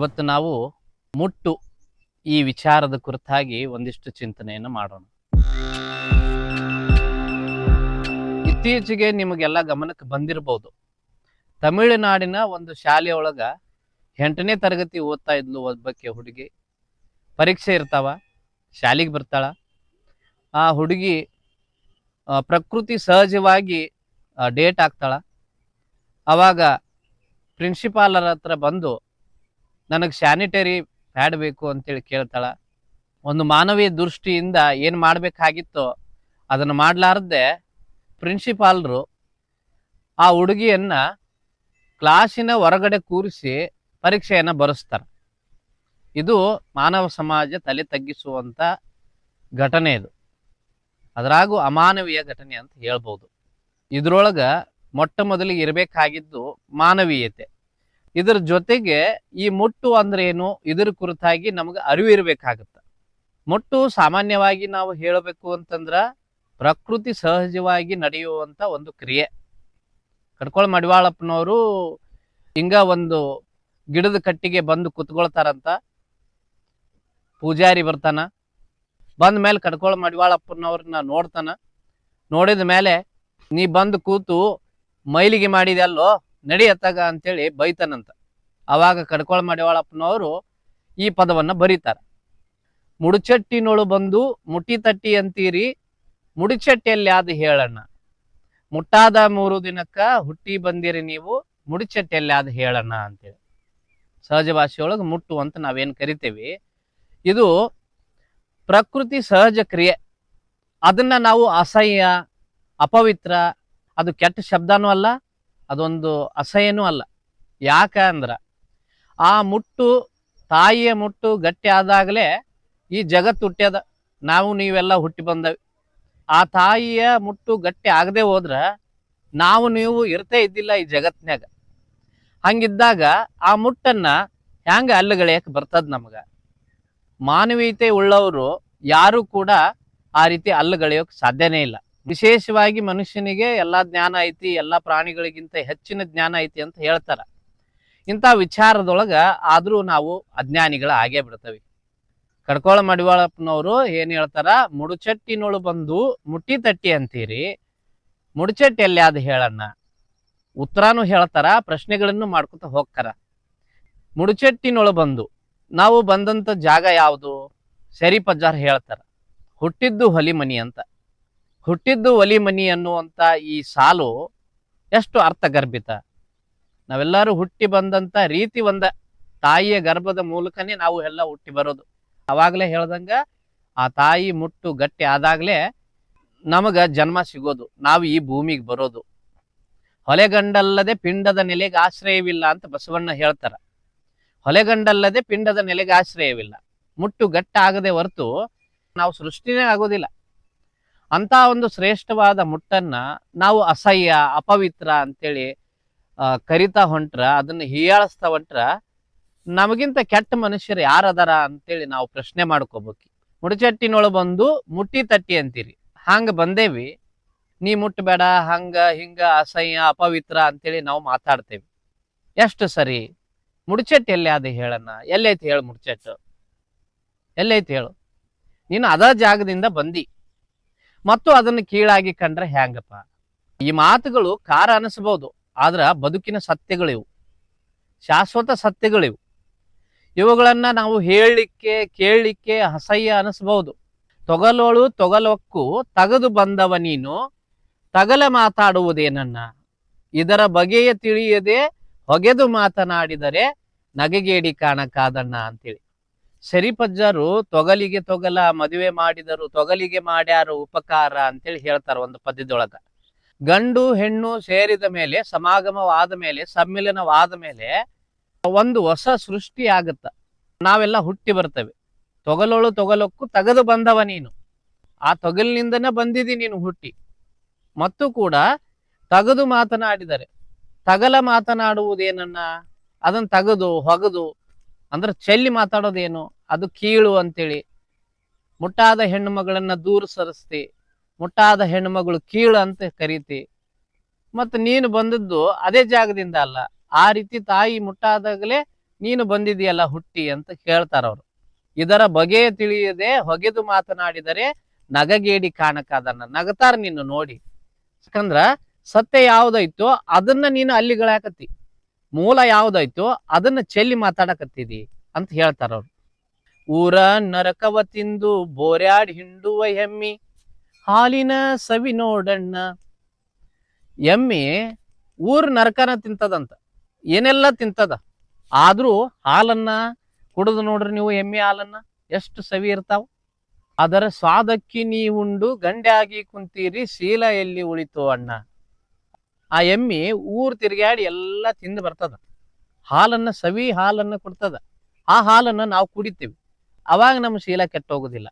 ಇವತ್ತು ನಾವು ಮುಟ್ಟು ಈ ವಿಚಾರದ ಕುರಿತಾಗಿ ಒಂದಿಷ್ಟು ಚಿಂತನೆಯನ್ನು ಮಾಡೋಣ. ಇತ್ತೀಚೆಗೆ ನಿಮಗೆಲ್ಲ ಗಮನಕ್ಕೆ ಬಂದಿರಬಹುದು ತಮಿಳುನಾಡಿನ ಒಂದು ಶಾಲೆಯೊಳಗ ಎಂಟನೇ ತರಗತಿ ಓದ್ತಾ ಇದ್ಲು ಒಬ್ಬಕ್ಕೆ ಹುಡುಗಿ. ಪರೀಕ್ಷೆ ಇರ್ತಾವ, ಶಾಲೆಗೆ ಬರ್ತಾಳ. ಆ ಹುಡುಗಿ ಪ್ರಕೃತಿ ಸಹಜವಾಗಿ ಡೇಟ್ ಆಗ್ತಾಳ ಅವಾಗ ಪ್ರಿನ್ಸಿಪಾಲರ ಹತ್ರ ಬಂದು ನನಗೆ ಸ್ಯಾನಿಟರಿ ಪ್ಯಾಡ್ ಬೇಕು ಅಂತೇಳಿ ಕೇಳ್ತಾಳ. ಒಂದು ಮಾನವೀಯ ದೃಷ್ಟಿಯಿಂದ ಏನು ಮಾಡಬೇಕಾಗಿತ್ತು ಅದನ್ನು ಮಾಡಲಾರ್ದೆ ಪ್ರಿನ್ಸಿಪಾಲ್ರು ಆ ಹುಡುಗಿಯನ್ನ ಕ್ಲಾಸಿನ ಹೊರಗಡೆ ಕೂರಿಸಿ ಪರೀಕ್ಷೆಯನ್ನು ಬರೆಸ್ತಾರೆ. ಇದು ಮಾನವ ಸಮಾಜ ತಲೆ ತಗ್ಗಿಸುವಂಥ ಘಟನೆ ಇದು. ಅದರಾಗೂ ಅಮಾನವೀಯ ಘಟನೆ ಅಂತ ಹೇಳ್ಬೋದು. ಇದರೊಳಗೆ ಮೊಟ್ಟ ಮೊದಲಿಗೆ ಇರಬೇಕಾಗಿದ್ದು ಮಾನವೀಯತೆ. ಇದರ ಜೊತೆಗೆ ಈ ಮುಟ್ಟು ಅಂದ್ರೆ ಏನು? ಇದರ ಕುರಿತಾಗಿ ನಮ್ಗೆ ಅರಿವು ಇರಬೇಕಾಗತ್ತ. ಮುಟ್ಟು ಸಾಮಾನ್ಯವಾಗಿ ನಾವು ಹೇಳಬೇಕು ಅಂತಂದ್ರ ಪ್ರಕೃತಿ ಸಹಜವಾಗಿ ನಡೆಯುವಂತ ಒಂದು ಕ್ರಿಯೆ. ಕಡ್ಕೊಳ ಮಡಿವಾಳಪ್ಪನವರು ಹಿಂಗ ಒಂದು ಗಿಡದ ಕಟ್ಟಿಗೆ ಬಂದು ಕುತ್ಕೊಳ್ತಾರಂತ. ಪೂಜಾರಿ ಬರ್ತಾನ. ಬಂದ ಮೇಲೆ ಕಡ್ಕೊಳ ಮಡಿವಾಳಪ್ಪನವ್ರನ್ನ ನೋಡ್ತಾನ. ನೋಡಿದ ಮೇಲೆ ನೀ ಬಂದು ಕೂತು ಮೈಲಿಗೆ ಮಾಡಿದೆಲ್ಲೋ ನಡಿ ಅತ್ತಾಗ ಅಂತೇಳಿ ಬೈತಾನಂತ. ಅವಾಗ ಕಡ್ಕೊಳ ಮಾಡಿವಾಳಪ್ಪನವರು ಈ ಪದವನ್ನ ಬರೀತಾರ. ಮುಡುಚಟ್ಟಿನೊಳು ಬಂದು ಮುಟ್ಟಿ ತಟ್ಟಿ ಅಂತೀರಿ, ಮುಡಿಚಟ್ಟಿಯಲ್ಲಿ ಆದ ಹೇಳಣ್ಣ. ಮುಟ್ಟಾದ ಮೂರು ದಿನಕ್ಕ ಹುಟ್ಟಿ ಬಂದಿರಿ ನೀವು, ಮುಡಿಚಟ್ಟಿಯಲ್ಲಿ ಆದ ಹೇಳಣ್ಣ ಅಂತೇಳಿ. ಸಹಜ ಭಾಷೆಯೊಳಗೆ ಮುಟ್ಟು ಅಂತ ನಾವೇನು ಕರಿತೇವಿ. ಇದು ಪ್ರಕೃತಿ ಸಹಜ ಕ್ರಿಯೆ. ಅದನ್ನ ನಾವು ಅಸಹ್ಯ, ಅಪವಿತ್ರ, ಅದು ಕೆಟ್ಟ ಶಬ್ದನೂ ಅಲ್ಲ ಅದೊಂದು ಅಸಹ್ಯನೂ ಅಲ್ಲ. ಯಾಕ ಅಂದ್ರ ಆ ಮುಟ್ಟು, ತಾಯಿಯ ಮುಟ್ಟು ಗಟ್ಟಿ ಆದಾಗಲೇ ಈ ಜಗತ್ತು ಹುಟ್ಟ್ಯದ ನಾವು ನೀವೆಲ್ಲ ಹುಟ್ಟಿ ಬಂದವಿ. ಆ ತಾಯಿಯ ಮುಟ್ಟು ಗಟ್ಟಿ ಆಗದೆ ಹೋದ್ರ ನಾವು ನೀವು ಇರ್ತೇ ಇದ್ದಿಲ್ಲ ಈ ಜಗತ್ನ್ಯಾಗ. ಹಂಗಿದ್ದಾಗ ಆ ಮುಟ್ಟನ್ನ ಹ್ಯಾಂಗ ಅಲ್ಲಗಳೆಯಕ್ ಬರ್ತದ ನಮಗ? ಮಾನವೀಯತೆ ಉಳ್ಳವರು ಯಾರು ಕೂಡ ಆ ರೀತಿ ಅಲ್ಲಗಳೆಯೋಕ್ ಸಾಧ್ಯನೇ ಇಲ್ಲ. ವಿಶೇಷವಾಗಿ ಮನುಷ್ಯನಿಗೆ ಎಲ್ಲಾ ಜ್ಞಾನ ಐತಿ, ಎಲ್ಲಾ ಪ್ರಾಣಿಗಳಿಗಿಂತ ಹೆಚ್ಚಿನ ಜ್ಞಾನ ಐತಿ ಅಂತ ಹೇಳ್ತಾರ. ಇಂಥ ವಿಚಾರದೊಳಗ ಆದ್ರೂ ನಾವು ಅಜ್ಞಾನಿಗಳ ಆಗೇ ಬಿಡ್ತೇವೆ. ಕಡ್ಕೋಳ ಮಡಿವಾಳಪ್ಪನವರು ಏನ್ ಹೇಳ್ತಾರ, ಮುಡುಚಟ್ಟಿನೊಳು ಬಂದು ಮುಟ್ಟಿ ತಟ್ಟಿ ಅಂತೀರಿ ಮುಡುಚಟ್ಟಿ ಎಲ್ಲಿ ಅದು ಹೇಳಣ್ಣ. ಉತ್ತರಾನು ಹೇಳ್ತಾರ, ಪ್ರಶ್ನೆಗಳನ್ನು ಮಾಡ್ಕೊತ ಹೋಗ್ತಾರ. ಮುಡುಚಟ್ಟಿನೊಳು ಬಂದು ನಾವು ಬಂದಂತ ಜಾಗ ಯಾವುದು? ಸರಿ ಪಜಾರ್ ಹೇಳ್ತಾರ. ಹುಟ್ಟಿದ್ದು ಹೊಲಿಮನಿ ಅಂತ. ಹುಟ್ಟಿದ್ದು ಒಲಿಮನಿ ಅನ್ನುವಂತ ಈ ಸಾಲು ಎಷ್ಟು ಅರ್ಥಗರ್ಭಿತ. ನಾವೆಲ್ಲರೂ ಹುಟ್ಟಿ ಬಂದಂತ ರೀತಿ ಒಂದ ತಾಯಿಯ ಗರ್ಭದ ಮೂಲಕನೇ ನಾವು ಎಲ್ಲ ಹುಟ್ಟಿ ಬರೋದು. ಅವಾಗಲೇ ಹೇಳ್ದಂಗ ಆ ತಾಯಿ ಮುಟ್ಟು ಗಟ್ಟಿ ಆದಾಗ್ಲೇ ನಮಗೆ ಜನ್ಮ ಸಿಗೋದು. ನಾವು ಈ ಭೂಮಿಗೆ ಬರೋದು. ಹೊಲೆಗಂಡಲ್ಲದೆ ಪಿಂಡದ ನೆಲೆಗೆ ಆಶ್ರಯವಿಲ್ಲ ಅಂತ ಬಸವಣ್ಣ ಹೇಳ್ತಾರ. ಹೊಲೆಗಂಡಲ್ಲದೆ ಪಿಂಡದ ನೆಲೆಗೆ ಆಶ್ರಯವಿಲ್ಲ. ಮುಟ್ಟು ಗಟ್ಟ ಆಗದೆ ಹೊರತು ನಾವು ಸೃಷ್ಟಿನೇ ಆಗೋದಿಲ್ಲ. ಅಂತ ಒಂದು ಶ್ರೇಷ್ಠವಾದ ಮುಟ್ಟನ್ನ ನಾವು ಅಸಹ್ಯ, ಅಪವಿತ್ರ ಅಂತೇಳಿ ಕರಿತಾ ಹೊಂಟ್ರ, ಅದನ್ನ ಹೀಯಾಳಿಸ್ತಾ ಹೊಂಟ್ರ ನಮಗಿಂತ ಕೆಟ್ಟ ಮನುಷ್ಯರು ಯಾರದಾರ ಅಂತೇಳಿ ನಾವು ಪ್ರಶ್ನೆ ಮಾಡ್ಕೋಬೇಕು. ಮುಡಿಚಟ್ಟಿನೊಳ ಬಂದು ಮುಟ್ಟಿ ತಟ್ಟಿ ಅಂತೀರಿ. ಹಂಗ ಬಂದೇವಿ. ನೀ ಮುಟ್ಟಬೇಡ ಹಂಗ, ಹಿಂಗ, ಅಸಹ್ಯ, ಅಪವಿತ್ರ ಅಂತೇಳಿ ನಾವು ಮಾತಾಡ್ತೇವಿ. ಎಷ್ಟು ಸರಿ? ಮುಡಿಚಟ್ಟಿ ಎಲ್ಲಿ ಅದ ಹೇಳಣ್ಣ? ಎಲ್ಲೈತಿ ಹೇಳು ಮುಡಿಚಟ್ಟು? ಎಲ್ಲೈತಿ ಹೇಳು? ನೀನು ಅದ ಜಾಗದಿಂದ ಬಂದಿ. ಮತ್ತು ಅದನ್ನು ಕೀಳಾಗಿ ಕಂಡ್ರೆ ಹ್ಯಾಂಗಪ್ಪ? ಈ ಮಾತುಗಳು ಕಾರ ಅನಿಸಬಹುದು, ಆದ್ರ ಬದುಕಿನ ಸತ್ಯಗಳಿವು ಶಾಶ್ವತ ಸತ್ಯಗಳಿವು ಇವುಗಳನ್ನ ನಾವು ಹೇಳಲಿಕ್ಕೆ, ಕೇಳಲಿಕ್ಕೆ ಅಸಹ್ಯ ಅನಿಸಬಹುದು. ತೊಗಲೋಳು ತೊಗಲೊಕ್ಕು ತಗದು ಬಂದವ ನೀನು, ತಗಲ ಮಾತಾಡುವುದೇನನ್ನ? ಇದರ ಬಗೆಯ ತಿಳಿಯದೆ ಹೊಗೆದು ಮಾತನಾಡಿದರೆ ನಗೆಗೇಡಿ ಕಾಣಕ್ಕಾದಣ್ಣ ಅಂತೇಳಿ. ಸರಿಪಜ್ಜರು ತೊಗಲಿಗೆ ತೊಗಲ, ಮದುವೆ ಮಾಡಿದರು, ತೊಗಲಿಗೆ ಮಾಡ್ಯಾರು ಉಪಕಾರ ಅಂತೇಳಿ ಹೇಳ್ತಾರ ಒಂದು ಪದ್ಯದೊಳಗ. ಗಂಡು ಹೆಣ್ಣು ಸೇರಿದ ಮೇಲೆ, ಸಮಾಗಮವಾದ ಮೇಲೆ, ಸಮ್ಮಿಲನವಾದ ಮೇಲೆ ಒಂದು ಹೊಸ ಸೃಷ್ಟಿ ಆಗುತ್ತ. ನಾವೆಲ್ಲ ಹುಟ್ಟಿ ಬರ್ತವೆ. ತೊಗಲೋಳು ತೊಗಲಕ್ಕೂ ತಗದು ಬಂದವ ನೀನು. ಆ ತೊಗಲಿನಿಂದನೇ ಬಂದಿದಿ ನೀನು ಹುಟ್ಟಿ. ಮತ್ತು ಕೂಡ ತಗದು ಮಾತನಾಡಿದರೆ. ತಗಲ ಮಾತನಾಡುವುದೇನನ್ನ? ಅದನ್ನ ತಗದು, ಹೊಗದು ಅಂದ್ರೆ ಚೆಲ್ಲಿ ಮಾತಾಡೋದೇನು? ಅದು ಕೀಳು ಅಂತೇಳಿ. ಮುಟ್ಟಾದ ಹೆಣ್ಣು ಮಗಳನ್ನ ದೂರ ಸರಿಸ್ತಿ. ಮುಟ್ಟಾದ ಹೆಣ್ಣು ಮಗಳು ಕೀಳು ಅಂತ ಕರೀತಿ. ಮತ್ತು ನೀನು ಬಂದದ್ದು ಅದೇ ಜಾಗದಿಂದ ಅಲ್ಲ. ಆ ರೀತಿ ತಾಯಿ ಮುಟ್ಟಾದಾಗಲೇ ನೀನು ಬಂದಿದೆಯಲ್ಲ ಹುಟ್ಟಿ ಅಂತ ಕೇಳ್ತಾರ ಅವರು. ಇದರ ಬಗೆ ತಿಳಿಯದೆ ಹೊಗೆದು ಮಾತನಾಡಿದರೆ ನಗಗೇಡಿ ಕಾಣಕ್ಕಾದನ್ನ ನಗತಾರ ನೀನು ನೋಡಿ. ಯಾಕಂದ್ರ ಸತ್ಯ ಯಾವ್ದೈತೋ ಅದನ್ನ ನೀನು ಅಲ್ಲಿಗಳಾಕತ್ತಿ ಮೂಲ ಯಾವ್ದಾಯ್ತು? ಅದನ್ನ ಚೆಲ್ಲಿ ಮಾತಾಡಕತ್ತಿದಿ ಅಂತ ಹೇಳ್ತಾರ ಅವ್ರು. ಊರ ನರಕವ ತಿಂದು ಬೋರ್ಯಾಡ್ ಹಿಂಡುವ ಎಮ್ಮಿ ಹಾಲಿನ ಸವಿ ನೋಡಣ್ಣ. ಎಮ್ಮಿ ಊರ್ ನರಕನ ತಿಂತದಂತ. ಏನೆಲ್ಲ ತಿಂತದ? ಆದ್ರೂ ಹಾಲನ್ನ ಕುಡಿದು ನೋಡ್ರಿ ನೀವು ಎಮ್ಮಿ ಹಾಲನ್ನ. ಎಷ್ಟು ಸವಿ ಇರ್ತಾವ? ಅದರ ಸ್ವಾದಕ್ಕಿ ನೀವುಂಡು ಆಗಿ ಕುಂತೀರಿ, ಶೀಲ ಎಲ್ಲಿ ಉಳಿತು ಅಣ್ಣ? ಆ ಎಮ್ಮಿ ಊರು ತಿರುಗಾಡಿ ಎಲ್ಲ ತಿಂದು ಬರ್ತದ. ಹಾಲನ್ನ ಸವಿ ಹಾಲನ್ನ ಕೊಡ್ತದ. ಆ ಹಾಲನ್ನ ನಾವು ಕುಡಿತೀವಿ. ಅವಾಗ ನಮ್ಮ ಶೀಲ ಕೆಟ್ಟೋಗುದಿಲ್ಲ.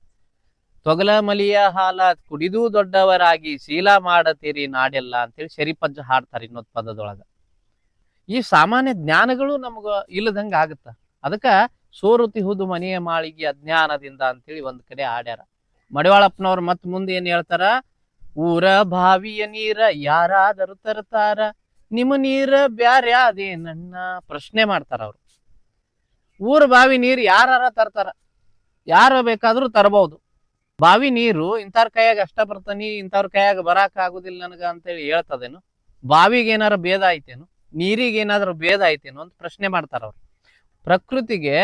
ತೊಗಲ ಮಲಿಯ ಹಾಲ ಕುಡಿದು ದೊಡ್ಡವರಾಗಿ ಶೀಲ ಮಾಡತೀರಿ ನಾಡೆಲ್ಲ ಅಂತೇಳಿ ಶರಿಪಜ್ಜ ಹಾಡ್ತಾರೆ ಇನ್ನೊಂದು ಪದದೊಳಗ. ಈ ಸಾಮಾನ್ಯ ಜ್ಞಾನಗಳು ನಮಗ ಇಲ್ಲದಂಗ ಆಗತ್ತ. ಅದಕ್ಕ ಸೋರುತಿಹುದು ಮನೆಯ ಮಾಳಿಗೆ ಅಜ್ಞಾನದಿಂದ ಅಂತೇಳಿ ಒಂದ್ ಕಡೆ ಆಡ್ಯಾರ ಮಡಿವಾಳಪ್ಪನವ್ರು ಮತ್ ಮುಂದೆ ಏನ್ ಹೇಳ್ತಾರ? ಊರ ಬಾವಿಯ ನೀರ ಯಾರಾದರೂ ತರ್ತಾರ ನಿಮ್ಮ ನೀರ ಅದೇ ನನ್ನ ಪ್ರಶ್ನೆ ಮಾಡ್ತಾರ ಅವ್ರು. ಊರ ಬಾವಿ ನೀರು ಯಾರಾರ ತರ್ತಾರ? ಯಾರ ಬೇಕಾದ್ರೂ ತರಬಹುದು ಬಾವಿ ನೀರು ಇಂಥವ್ರ ಕೈಯಾಗ ಅಷ್ಟ ಬರ್ತಾನಿ, ಇಂಥವ್ರ ಕೈಯಾಗ ಬರಾಕ ಆಗುದಿಲ್ಲ ನನಗ ಅಂತೇಳಿ ಹೇಳ್ತದೇನು? ಬಾವಿಗೆ ಏನಾರ ಭೇದ ಐತೇನು? ನೀರಿಗೆ ಏನಾದ್ರು ಭೇದ ಐತೇನು ಅಂತ ಪ್ರಶ್ನೆ ಮಾಡ್ತಾರ ಅವ್ರು. ಪ್ರಕೃತಿಗೆ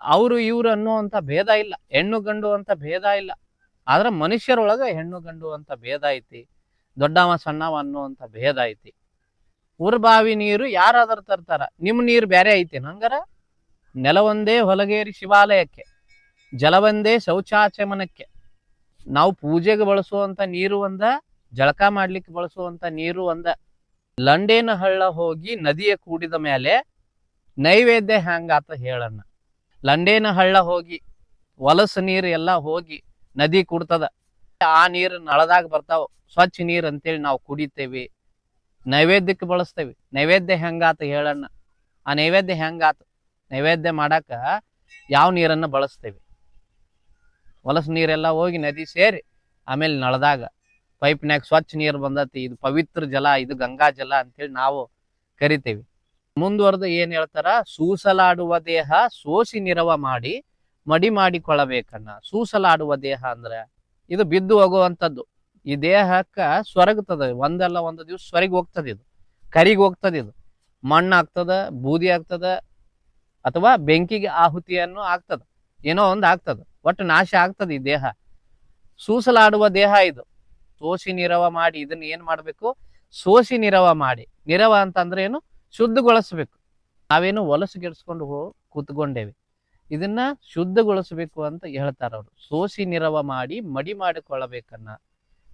ಅವರು ಇವ್ರು ಅನ್ನುವಂತ ಭೇದ ಇಲ್ಲ, ಹೆಣ್ಣು ಗಂಡು ಅಂತ ಭೇದ ಇಲ್ಲ. ಆದ್ರೆ ಮನುಷ್ಯರೊಳಗೆ ಹೆಣ್ಣು ಗಂಡು ಅಂತ ಭೇದ ಐತಿ, ದೊಡ್ಡವ ಸಣ್ಣವ ಅನ್ನುವಂಥ ಭೇದ ಐತಿ. ಊರ ಬಾವಿ ನೀರು ಯಾರಾದ್ರೂ ತರ್ತಾರ ನಿಮ್ಮ ನೀರು ಬೇರೆ ಐತಿ ಹಂಗಾರ ನೆಲವೊಂದೇ ಹೊಲಗೇರಿ ಶಿವಾಲಯಕ್ಕೆ, ಜಲವೊಂದೇ ಶೌಚಾಚಮನಕ್ಕೆ. ನಾವು ಪೂಜೆಗೆ ಬಳಸುವಂತ ನೀರು ಒಂದ, ಜಳಕ ಮಾಡ್ಲಿಕ್ಕೆ ಬಳಸುವಂತ ನೀರು ಒಂದ. ಲಂಡೇನ ಹಳ್ಳ ಹೋಗಿ ನದಿಯ ಕೂಡಿದ ಮೇಲೆ ನೈವೇದ್ಯ ಹ್ಯಾಂಗಾತ ಹೇಳಣ್ಣ. ಲಂಡೇನ ಹಳ್ಳ ಹೋಗಿ ಹೊಲಸ ನೀರು ಎಲ್ಲ ಹೋಗಿ ನದಿ ಕುಡ್ತದ. ಆ ನೀರು ನಳದಾಗ ಬರ್ತಾವ. ಸ್ವಚ್ಛ ನೀರ್ ಅಂತೇಳಿ ನಾವು ಕುಡಿತೇವಿ. ನೈವೇದ್ಯಕ್ಕೆ ಬಳಸ್ತೇವಿ. ನೈವೇದ್ಯ ಹೆಂಗಾತ ಹೇಳಣ್ಣ. ಆ ನೈವೇದ್ಯ ಹೆಂಗಾತ? ನೈವೇದ್ಯ ಮಾಡಾಕ ಯಾವ ನೀರನ್ನ ಬಳಸ್ತೇವಿ? ಹೊಲಸ ನೀರೆಲ್ಲ ಹೋಗಿ ನದಿ ಸೇರಿ ಆಮೇಲೆ ನಳದಾಗ ಪೈಪ್ನ್ಯಾಗ ಸ್ವಚ್ಛ ನೀರು ಬಂದತಿ. ಇದು ಪವಿತ್ರ ಜಲ, ಇದು ಗಂಗಾ ಜಲ ಅಂತೇಳಿ ನಾವು ಕರಿತೇವಿ. ಮುಂದುವರೆದು ಏನ್ ಹೇಳ್ತಾರ? ಸೂಸಲಾಡುವ ದೇಹ ಸೋಸಿ ನಿರವ ಮಾಡಿ ಮಡಿ ಮಾಡಿಕೊಳ್ಳಬೇಕನ್ನ, ಸೂಸಲಾಡುವ ದೇಹ ಅಂದ್ರೆ ಇದು ಬಿದ್ದು ಹೋಗುವಂಥದ್ದು. ಈ ದೇಹಕ್ಕ ಸ್ವರಗ್ತದ ಒಂದಲ್ಲ ಒಂದು ದಿವ್ಸ ಸ್ವರಿಗೆ ಹೋಗ್ತದೆ ಇದು, ಕರಿಗೆ ಹೋಗ್ತದ ಇದು. ಮಣ್ಣು ಆಗ್ತದ, ಬೂದಿ ಆಗ್ತದ, ಅಥವಾ ಬೆಂಕಿಗೆ ಆಹುತಿಯನ್ನು ಆಗ್ತದ, ಏನೋ ಒಂದು ಆಗ್ತದ, ಒಟ್ಟು ನಾಶ ಆಗ್ತದೆ ಈ ದೇಹ. ಸೂಸಲಾಡುವ ದೇಹ ಇದು. ಸೋಸಿ ನಿರವ ಮಾಡಿ ಇದನ್ನ ಏನ್ ಮಾಡ್ಬೇಕು? ಸೋಸಿ ನಿರವ ಮಾಡಿ. ನಿರವ ಅಂತಂದ್ರೆ ಏನು? ಶುದ್ಧಗೊಳಿಸ್ಬೇಕು. ನಾವೇನು ಹೊಲಸು ಗೆಡ್ಸ್ಕೊಂಡು ಕೂತ್ಕೊಂಡೇವಿ. ಇದನ್ನ ಶುದ್ಧಗೊಳಿಸಬೇಕು ಅಂತ ಹೇಳ್ತಾರ ಅವರು. ಸೋಸಿ ನಿರವ ಮಾಡಿ ಮಡಿ ಮಾಡಿಕೊಳ್ಳಬೇಕನ್ನ.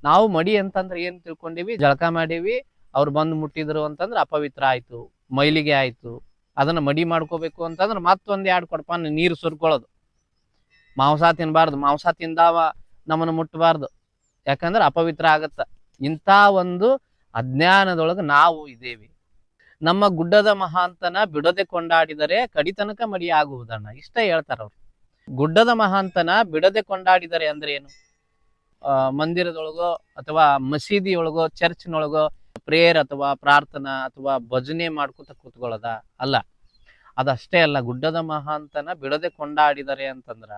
ನಾವು ಮಡಿ ಅಂತಂದ್ರೆ ಏನ್ ತಿಳ್ಕೊಂಡಿವಿ? ಜಳಕ ಮಾಡೀವಿ. ಅವ್ರು ಬಂದು ಮುಟ್ಟಿದ್ರು ಅಂತಂದ್ರೆ ಅಪವಿತ್ರ ಆಯ್ತು. ಮೈಲಿಗೆ ಆಯ್ತು. ಅದನ್ನ ಮಡಿ ಮಾಡ್ಕೋಬೇಕು ಅಂತಂದ್ರೆ ಮತ್ತೊಂದ್ ಎರಡು ಕೊಡಪ್ಪ ನೀರು ಸುರ್ಕೊಳ್ಳೋದು ಮಾಂಸ ತಿನ್ಬಾರ್ದು. ಮಾಂಸ ತಿಂದಾವ ನಮ್ಮನ್ನು ಮುಟ್ಟಬಾರ್ದು ಯಾಕಂದ್ರೆ ಅಪವಿತ್ರ ಆಗತ್ತ. ಇಂಥ ಒಂದು ಅಜ್ಞಾನದೊಳಗೆ ನಾವು ಇದೇವಿ. ನಮ್ಮ ಗುಡ್ಡದ ಮಹಾಂತನ ಬಿಡದೆ ಕೊಂಡಾಡಿದರೆ ಕಡಿತನಕ ಮಡಿ ಆಗುವುದಣ್ಣ ಇಷ್ಟ ಹೇಳ್ತಾರ ಅವ್ರು. ಗುಡ್ಡದ ಮಹಾಂತನ ಬಿಡದೆ ಕೊಂಡಾಡಿದರೆ ಅಂದ್ರೆ ಏನು? ಮಂದಿರದೊಳಗೋ ಅಥವಾ ಮಸೀದಿಯೊಳಗೋ, ಚರ್ಚ್ನೊಳಗೋ ಪ್ರೇಯರ್ ಅಥವಾ ಪ್ರಾರ್ಥನಾ ಅಥವಾ ಭಜನೆ ಮಾಡ್ಕೊತ ಕೂತ್ಕೊಳ್ಳೋದ? ಅಲ್ಲ. ಅದಷ್ಟೇ ಅಲ್ಲ, ಗುಡ್ಡದ ಮಹಾಂತನ ಬಿಡದೆ ಕೊಂಡಾಡಿದರೆ ಅಂತಂದ್ರ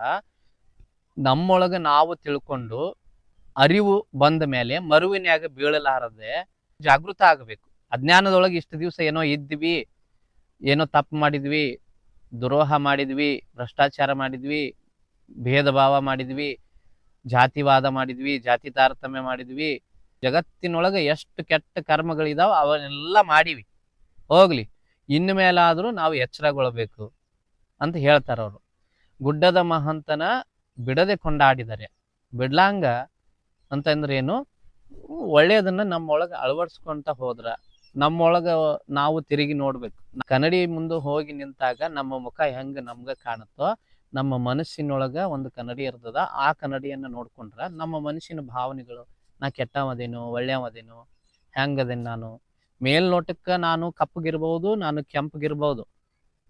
ನಮ್ಮೊಳಗ ನಾವು ತಿಳ್ಕೊಂಡು ಅರಿವು ಬಂದ ಮೇಲೆ ಮರುವಿನ್ಯಾಗ ಬೀಳಲಾರದೆ ಜಾಗೃತ ಆಗಬೇಕು. ಅಜ್ಞಾನದೊಳಗೆ ಇಷ್ಟು ದಿವಸ ಏನೋ ಇದ್ವಿ, ಏನೋ ತಪ್ಪು ಮಾಡಿದ್ವಿ, ದುರೋಹ ಮಾಡಿದ್ವಿ, ಭ್ರಷ್ಟಾಚಾರ ಮಾಡಿದ್ವಿ ಭೇದ ಭಾವ ಮಾಡಿದ್ವಿ, ಜಾತಿವಾದ ಮಾಡಿದ್ವಿ, ಜಾತಿ ತಾರತಮ್ಯ ಮಾಡಿದ್ವಿ, ಜಗತ್ತಿನೊಳಗೆ ಎಷ್ಟು ಕೆಟ್ಟ ಕರ್ಮಗಳಿದಾವ ಅವನ್ನೆಲ್ಲ ಮಾಡಿವಿ. ಹೋಗ್ಲಿ, ಇನ್ನು ಮೇಲಾದರೂ ನಾವು ಎಚ್ಚರಗೊಳ್ಬೇಕು ಅಂತ ಹೇಳ್ತಾರ ಅವರು. ಗುಡ್ಡದ ಮಹಂತನ ಬಿಡದೆ ಕೊಂಡಾಡಿದರೆ, ಬಿಡ್ಲಾಂಗ ಅಂತಂದ್ರೆ ಏನು ಒಳ್ಳೆಯದನ್ನ ನಮ್ಮೊಳಗೆ ಅಳವಡಿಸ್ಕೊಂತ ಹೋದ್ರ ನಮ್ಮೊಳಗ ನಾವು ತಿರುಗಿ ನೋಡ್ಬೇಕು. ಕನ್ನಡಿ ಮುಂದೆ ಹೋಗಿ ನಿಂತಾಗ ನಮ್ಮ ಮುಖ ಹೆಂಗ ನಮ್ಗ ಕಾಣುತ್ತೋ, ನಮ್ಮ ಮನಸ್ಸಿನೊಳಗ ಒಂದು ಕನ್ನಡಿ ಇರ್ತದ, ಆ ಕನ್ನಡಿಯನ್ನ ನೋಡ್ಕೊಂಡ್ರ ನಮ್ಮ ಮನಸ್ಸಿನ ಭಾವನೆಗಳು, ನಾ ಕೆಟ್ಟವದೇನು ಒಳ್ಳೆಯವದೇನು ಹೆಂಗದೇನು ನಾನು? ಮೇಲ್ನೋಟಕ್ಕೆ ನಾನು ಕಪ್ಪಗಿರ್ಬೋದು, ನಾನು ಕೆಂಪಗಿರ್ಬೋದು.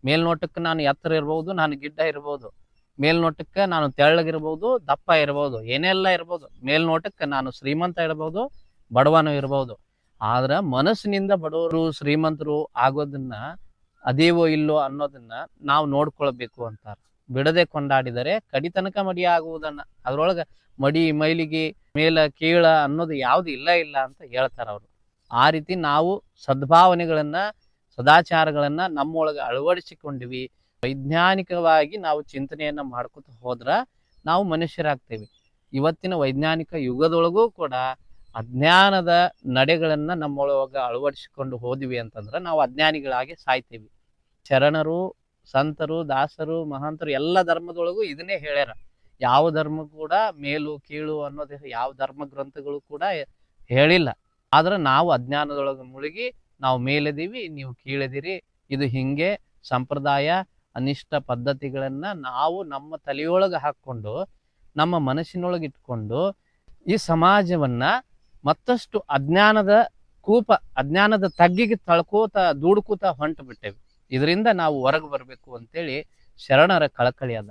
ಮೇಲ್ನೋಟಕ್ಕೆ ನಾನು ಎತ್ತರ ಇರ್ಬೋದು, ನಾನು ಗಿಡ್ಡ ಇರ್ಬೋದು. ಮೇಲ್ನೋಟಕ್ಕೆ ನಾನು ತೆಳ್ಳಗಿರ್ಬೋದು, ದಪ್ಪ ಇರ್ಬೋದು, ಏನೆಲ್ಲ ಇರ್ಬೋದು. ಮೇಲ್ನೋಟಕ್ಕೆ ನಾನು ಶ್ರೀಮಂತ ಇರ್ಬೋದು, ಬಡವನು ಇರ್ಬೋದು. ಆದ್ರ ಮನಸ್ಸಿನಿಂದ ಬಡವರು ಶ್ರೀಮಂತರು ಆಗೋದನ್ನ ಅದೇವೋ ಇಲ್ಲೋ ಅನ್ನೋದನ್ನ ನಾವು ನೋಡ್ಕೊಳ್ಬೇಕು ಅಂತಾರ. ಬಿಡದೆ ಕೊಂಡಾಡಿದರೆ ಕಡಿತನಕ ಮಡಿ ಆಗುವುದನ್ನ. ಅದ್ರೊಳಗ ಮಡಿ, ಮೈಲಿಗೆ, ಮೇಲ, ಕೀಳ ಅನ್ನೋದು ಯಾವ್ದು ಇಲ್ಲ ಇಲ್ಲ ಅಂತ ಹೇಳ್ತಾರ ಅವರು. ಆ ರೀತಿ ನಾವು ಸದ್ಭಾವನೆಗಳನ್ನ, ಸದಾಚಾರಗಳನ್ನ ನಮ್ಮೊಳಗೆ ಅಳವಡಿಸಿಕೊಂಡಿವಿ. ವೈಜ್ಞಾನಿಕವಾಗಿ ನಾವು ಚಿಂತನೆಯನ್ನ ಮಾಡ್ಕೊತ ಹೋದ್ರ ನಾವು ಮನುಷ್ಯರಾಗ್ತೇವೆ. ಇವತ್ತಿನ ವೈಜ್ಞಾನಿಕ ಯುಗದೊಳಗೂ ಕೂಡ ಅಜ್ಞಾನದ ನಡೆಗಳನ್ನು ನಮ್ಮೊಳಗ ಅಳವಡಿಸಿಕೊಂಡು ಹೋದ್ವಿ ಅಂತಂದ್ರೆ ನಾವು ಅಜ್ಞಾನಿಗಳಾಗಿ ಸಾಯ್ತೀವಿ. ಶರಣರು ಸಂತರು, ದಾಸರು, ಮಹಾಂತರು ಎಲ್ಲ ಧರ್ಮದೊಳಗೂ ಇದನ್ನೇ ಹೇಳ್ಯಾರ. ಯಾವ ಧರ್ಮ ಕೂಡ ಮೇಲು, ಕೀಳು ಅನ್ನೋದು ಯಾವ ಧರ್ಮ ಗ್ರಂಥಗಳು ಕೂಡ ಹೇಳಿಲ್ಲ. ಆದ್ರೆ ನಾವು ಅಜ್ಞಾನದೊಳಗೆ ಮುಳುಗಿ ನಾವು ಮೇಲೆದೀವಿ, ನೀವು ಕೀಳದಿರಿ, ಇದು ಹಿಂಗೆ ಸಂಪ್ರದಾಯ, ಅನಿಷ್ಟ ಪದ್ಧತಿಗಳನ್ನ ನಾವು ನಮ್ಮ ತಲೆಯೊಳಗೆ ಹಾಕ್ಕೊಂಡು, ನಮ್ಮ ಮನಸ್ಸಿನೊಳಗೆ ಇಟ್ಕೊಂಡು ಈ ಸಮಾಜವನ್ನ ಮತ್ತಷ್ಟು ಅಜ್ಞಾನದ ಕೂಪ, ಅಜ್ಞಾನದ ತಗ್ಗಿಗೆ ತಳ್ಕೋತ, ದೂಡ್ಕೋತ ಹೊಂಟು ಬಿಟ್ಟೇವೆ ಇದರಿಂದ ನಾವು ಹೊರಗೆ ಬರಬೇಕು ಅಂತೇಳಿ ಶರಣರ ಕಳಕಳಿ ಅದ.